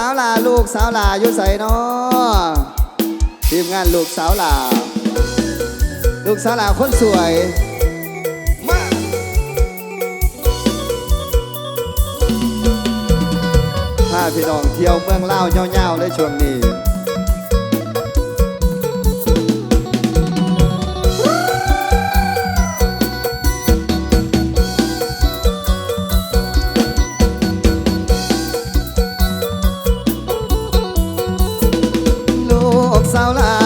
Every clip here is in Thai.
สาวลาลูกสาวลาอยู่ใส่นอทีมงานลูกสาวลา ลูกสาวลาคนสวยมาพาพี่น้องเที่ยวเมืองเล่าเงาวๆเลยช่วงนี้ ลูก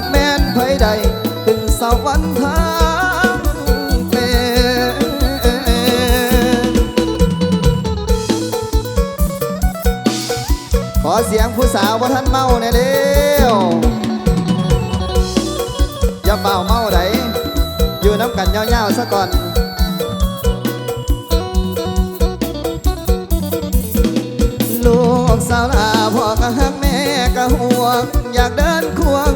ากแม่นไผใดขึ้นสวรรค์ทางเป็นขอเสียงผู้สาวว่าท่านเมาแน่เร็วอย่าเป่าเมาไดอยู่น้ำกันยาวๆซะก่อนลูกสาวลาพ่อก็ฮักแม่ก็ห่วง อยากเดินควง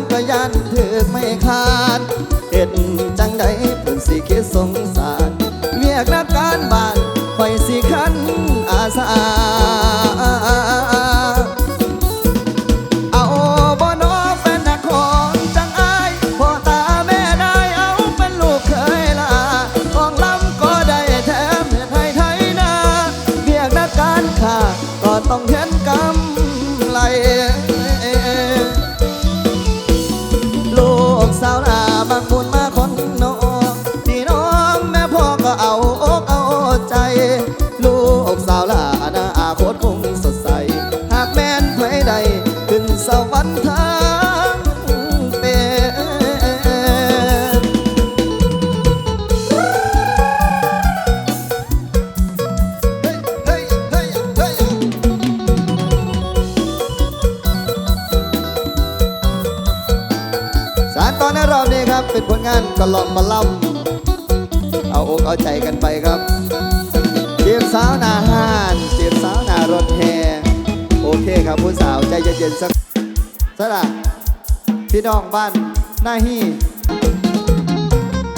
าดเห็นจังใดเพิ่นสิคิดสงสาร นสวรรค์ทางเป็นเฮ้ยเฮ้ยเฮ้ยสารตอนในรอบนี้ครับเป็นผลงานกะลองมาล่ำเอาอกเอาใจกันไปครับเจียมสาวนาห้านเจียมสาวนารถแฮโอเคครับผู้สาวใจเย็นๆสัก สละพี่น้องบ้านหน้าฮี่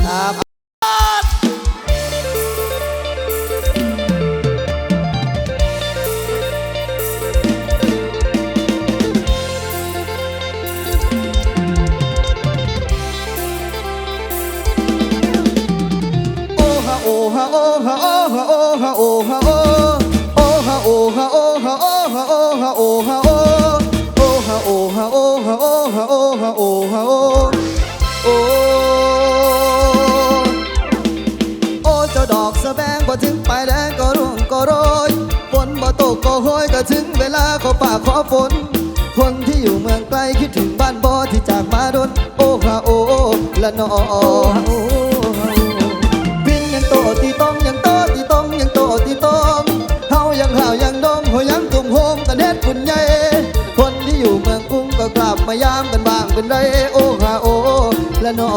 ครับโอ้ฮะโอ้ฮะโอ้ฮะโอ้ฮะโอ้ฮะโอ้ฮะโอ้ ฝน คนที่อยู่เมืองไกลคิดถึงบ้านบ่ที่จากมาดนโอ้ฮะโอ้ละนอบินยังโตตีต้องยังโตตีต้องยังโตตีต้องเฮายังห่าวยังดองหัวยังตุ่มโฮมกันเฮ็ดบุญใหญ่คนที่อยู่เมืองกรุงก็กลับมายามกันบ้างเป็นไรโอ้ฮาโอละนอ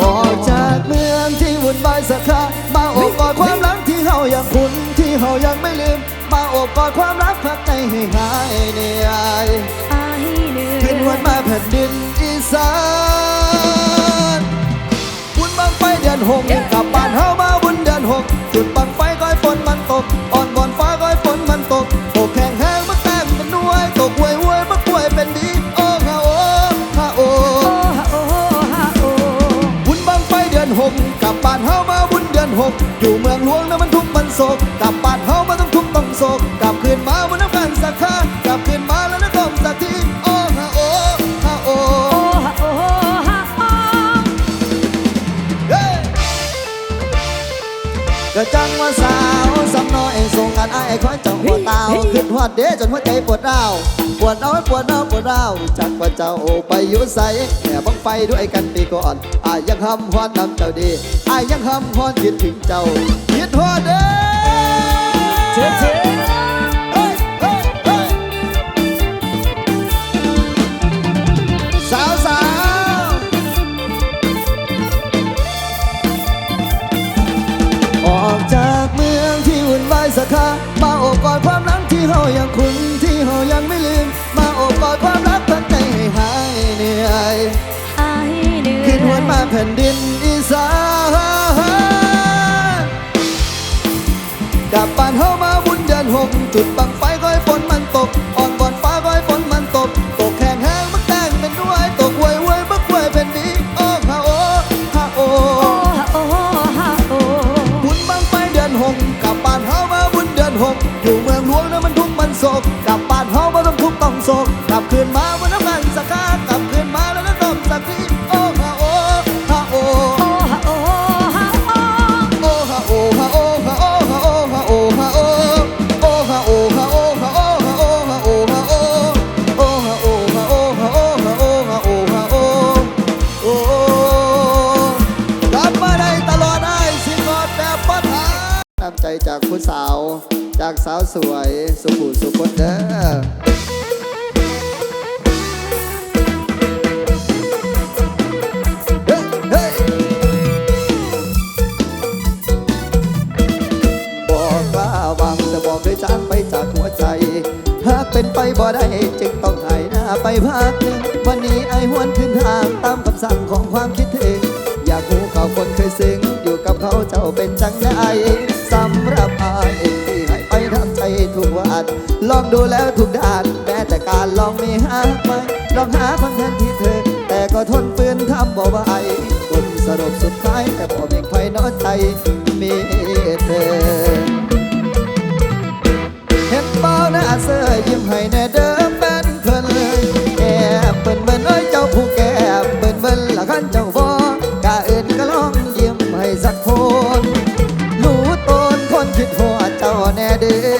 ออกจากเมืองที่วุ่นวายสักครามาโอบกอดความรักที่เฮายังคุ้นที่เฮายังไม่ลืมมาโอบ กอดความรักพักใจให้หายเหนื่อยอายเหนื่อยขึ้นวันมาแผ่นดินอีสานบุญบังไฟเดือนหกกลับบ้านเฮามาบุญเดือนหกจุดบังไฟก้อยฝนมันตกอ่อนบอนฟ้าก้อยฝนมันตกตกแห้งแห้งมาแต้มเป็นด้วยตกหวยหวยมากล้วยเป็นดีโอ้ฮาโอฮาโอโอ้ฮะโอ้ฮะโอ้บุญบังไฟเดือนหกกลับบ้านเฮามาบุญเดือนหกอยู่เมืองหลวงนะมันทุกข์มันโศกกลับ อดเด้จนหัวใจปวดร้าวปวดร้าวปวดร้าวปวดร้าวจักว่าเจ้าไปอยู่ใสแค่บังไฟด้วยกันปีก่อนอายยังหำฮอนนำเจ้าดีอายยังหำฮอนคิดถึงเจ้าคิดฮอดเด้เชื่ ที่เฮายังคุ้นที่เฮายังไม่ลืม มาโอบกอดความรักพักใจให้หายเหนื่อยอายเหนื่อยขึ้นหวนมาแผ่นดินอีสานกลับบ้านเฮามาบุญเดือนหกจุดบัง สาวสวย สุขุสุคนเด้อเฮ้ยเฮ้ยบอกกล้าวังแต่บอกด้วยจางไปจากหัวใจ หากเป็นไปบ่ได้จึงต้องหายหน้าไปพักหนึ่งวันนี้ไอหวนขึ้นทางตามคำสั่งของความคิดถึง อยากรู้เขาคนเคยซึ้งอยู่กับเขาเจ้าเป็นจังได ทุกวันลองดูแล้วทุกด้าน แม้แต่การลองไม่หาไปลองหาคนแทนที่เธอ แต่ก็ทนปืนทำบ่ไหวผลสรุปสุดท้าย แต่พอเพียงไฟน้อยใจมีเธอ เห็นเป้าหน้าเสื้อยิ้มให้แน่เดิมเป็นเพิ่นเลยแอบเบิ่นเบิ่นเอ้ยเจ้าผู้แก่เบิ่นเบิ่นละคันเจ้าบอกะอื่นก็ลองยิ้มให้สักคนรู้ตนคนคิดหัวเจ้าแน่เด้อ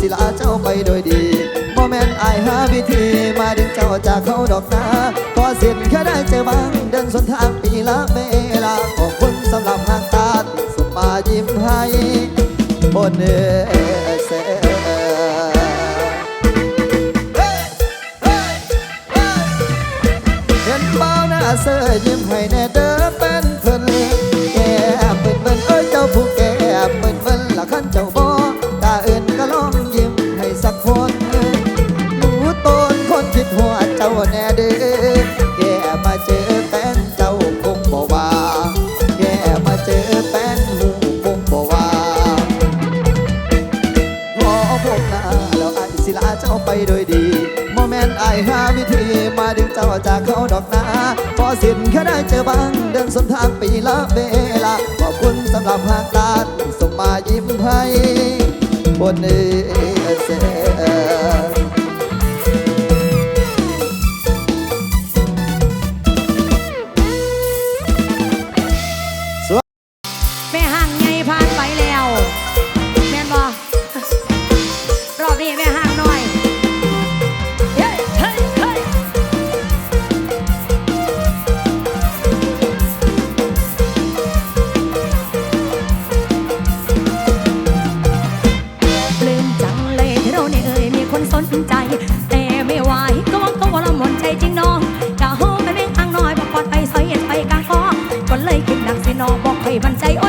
ศิลาเจ้าไปโดยดีโมเมนต์ไอายหาวิธีมาดึงเจ้าจากเขาดอกนาพอสิ้นแค่ได้เจอบ้างเดินสวนทางปีละเวลาขอบคุณสำหรับหางตาที่สมมายิ้มให้บนเอเซเห็นเบ้าหน้าเสื้อยิ้มให้แน่เด้อเป็น แน่เด้อแก่มาเจอแฟนเจ้าคงบอกว่าแก่มาเจอแฟนหูคงบอกว่าขอพบหน้าแล้วไอายศิลาเจ้าไปโดยดีโมเมนต์ไอายหาวิธีมาดึงเจ้าจากเขาดอกนาพอสิ้นแค่ได้เจอบ้างเดินสนทางปีละเวลาขอบคุณสำหรับหางตาส่งมายิ้มให้บนเอเซ บันใจโอ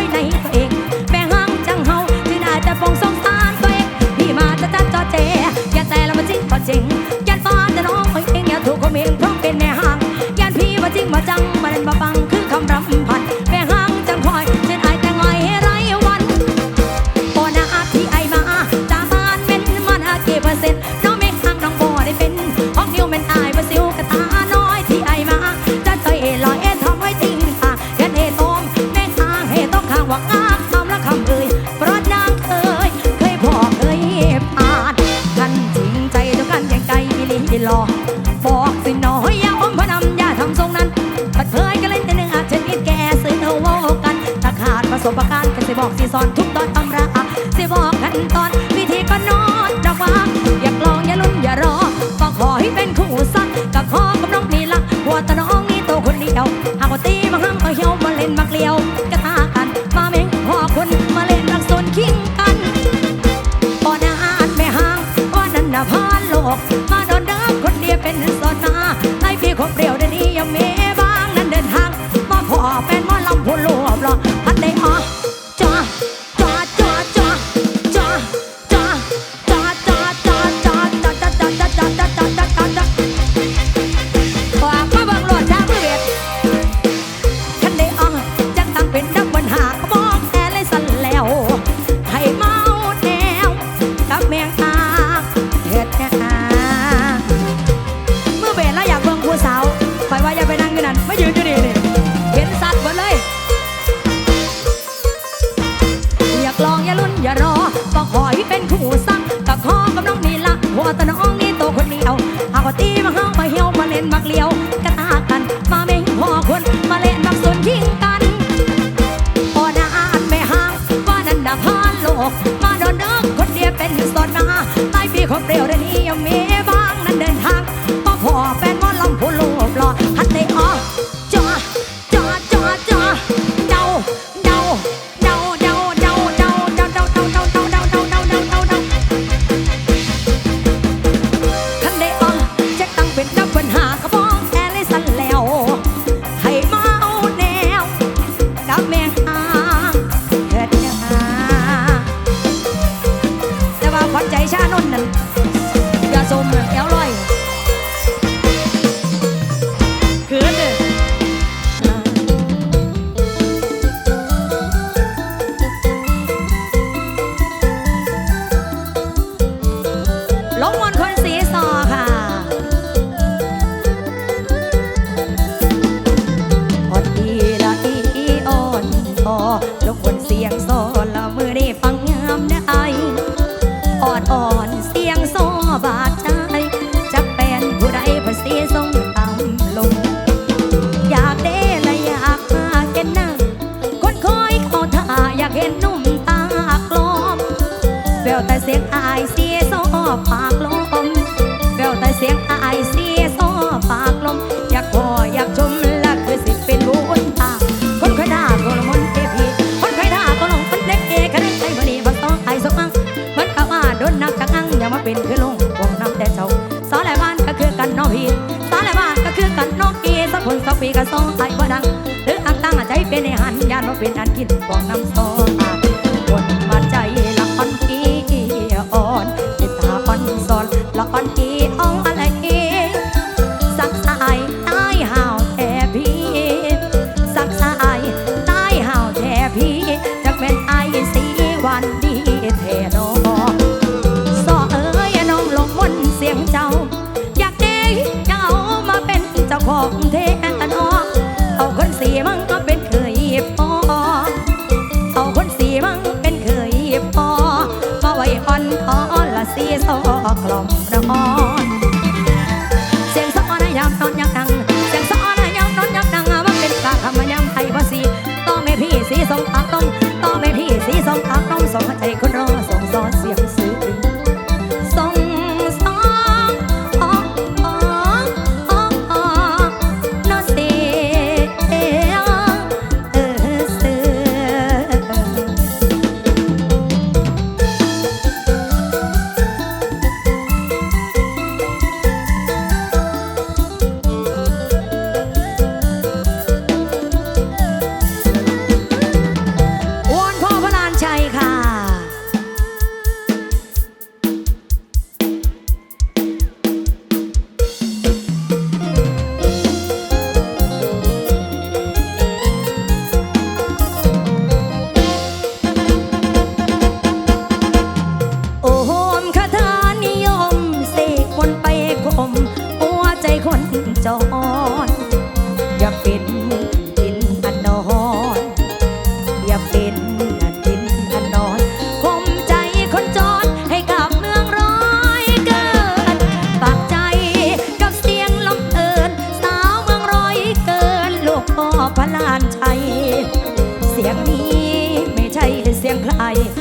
นมาเลียว มาโดนนึกคนเดียวเป็นสซนาใต้ปีของเดียวเร Obrigada. บาดใจจะกเป็นผู้ใดภเสียทรงต่ำลง อยากเด้และอยากมาเห็นหน้าคนคอยขอท่าอยากเห็นนุ่มตากลมแววแต่เสียงอายเสียซอปากลม ดีตาและว่าก็คือกันน้อกีสักคนสักปีก็สองไอ้บ่ดังหรืออักตั้งใจเป็นในหันยานว่าเป็นอันกินบอกน้ำซอ บอกเทนออกเอาคนสีมั่งก็เป็นเคยปอเอาคนสีมั่งเป็นเคยปอมาไว้อ่อนขอละสีสอกลอม 翻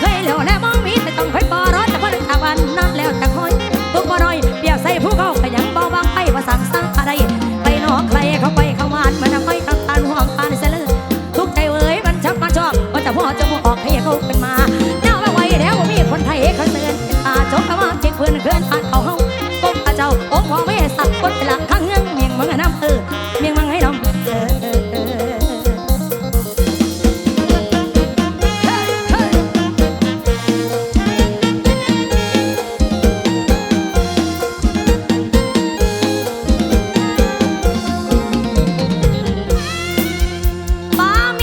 ใจแ